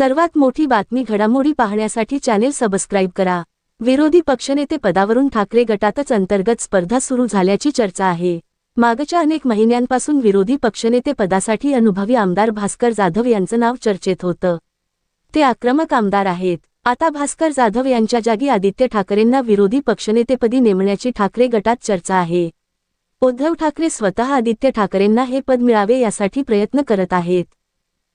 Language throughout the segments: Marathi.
सर्वात मोठी बातमी घडामोडी पाहण्यासाठी चॅनेल सबस्क्राईब करा. विरोधी पक्षनेते पदावरून ठाकरे गटातच अंतर्गत स्पर्धा सुरू झाल्याची चर्चा आहे. मागच्या अनेक महिन्यांपासून विरोधी पक्षनेते पदासाठी अनुभवी आमदार भास्कर जाधव यांचं नाव चर्चेत होतं. ते आक्रमक आमदार आहेत. आता भास्कर जाधव यांच्या जागी आदित्य ठाकरेंना विरोधी पक्षनेतेपदी नेमण्याची ठाकरे गटात चर्चा आहे. उद्धव ठाकरे स्वतः आदित्य ठाकरेंना हे पद मिळावे यासाठी प्रयत्न करत आहेत.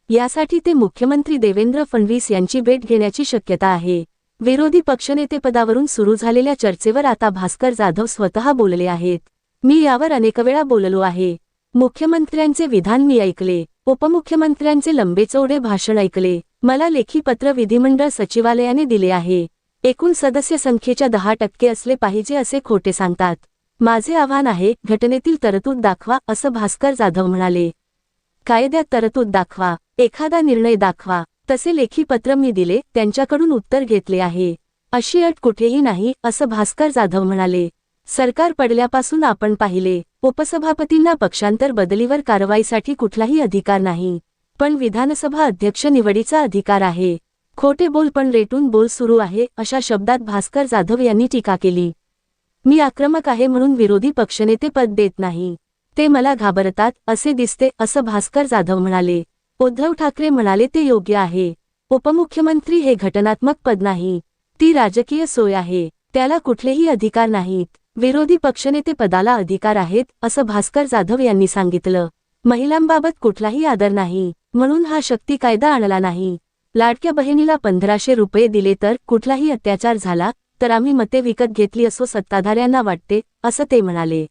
यासाठी ते मुख्यमंत्री देवेंद्र फडणवीस यांची भेट घेण्याची शक्यता आहे. विरोधी पक्षनेतेपदावरून सुरू झालेल्या चर्चेवर आता भास्कर जाधव स्वतः बोलले आहेत. मी यावर अनेक वेळा बोललो आहे. मुख्यमंत्र्यांचे विधान मी ऐकले. उपमुख्यमंत्र्यांचे लंबेचौडे भाषण ऐकले. मला लेखी पत्र विधिमंडळ सचिवालयाने दिले आहे. एकूण सदस्य संख्येच्या दहा टक्के असले पाहिजे असे खोटे सांगतात. माझे आव्हान आहे घटनेतील तरतूद दाखवा असं भास्कर जाधव म्हणाले. कायद्यात तरतूद दाखवा एखादा निर्णय दाखवा. तसे लेखी पत्र मी दिले त्यांच्याकडून उत्तर घेतले आहे. अशी अट कुठेही नाही असं भास्कर जाधव म्हणाले. सरकार पडल्यापासून आपण पाहिले उपसभापतींना पक्षांतर बदलीवर कारवाईसाठी कुठलाही अधिकार नाही. पण विधानसभा अध्यक्ष निवडीचा अधिकार आहे. खोटे बोल पण रेटून बोल सुरू आहे अशा शब्दात भास्कर जाधव यांनी टीका केली. मी आक्रमक आहे म्हणून विरोधी पक्षनेते पद देत नाही. ते मला घाबरतात असे दिसते असं भास्कर जाधव म्हणाले. उद्धव ठाकरे म्हणाले ते योग्य आहे. उपमुख्यमंत्री हे घटनात्मक पद नाही. ती राजकीय सोय आहे. त्याला कुठलेही अधिकार नाहीत. विरोधी पक्षनेते पदाला अधिकार आहेत असं भास्कर जाधव यांनी सांगितलं. महिलांबाबत कुठलाही आदर नाही. म्हणून हा शक्ती कायदा आणला नाही. लाडक्या बहिणीला पंधराशे रुपये दिले तर कुठलाही अत्याचार झाला तर आम्ही मते विकत घेतली असो सत्ताधाऱ्यांना वाटते असं ते म्हणाले.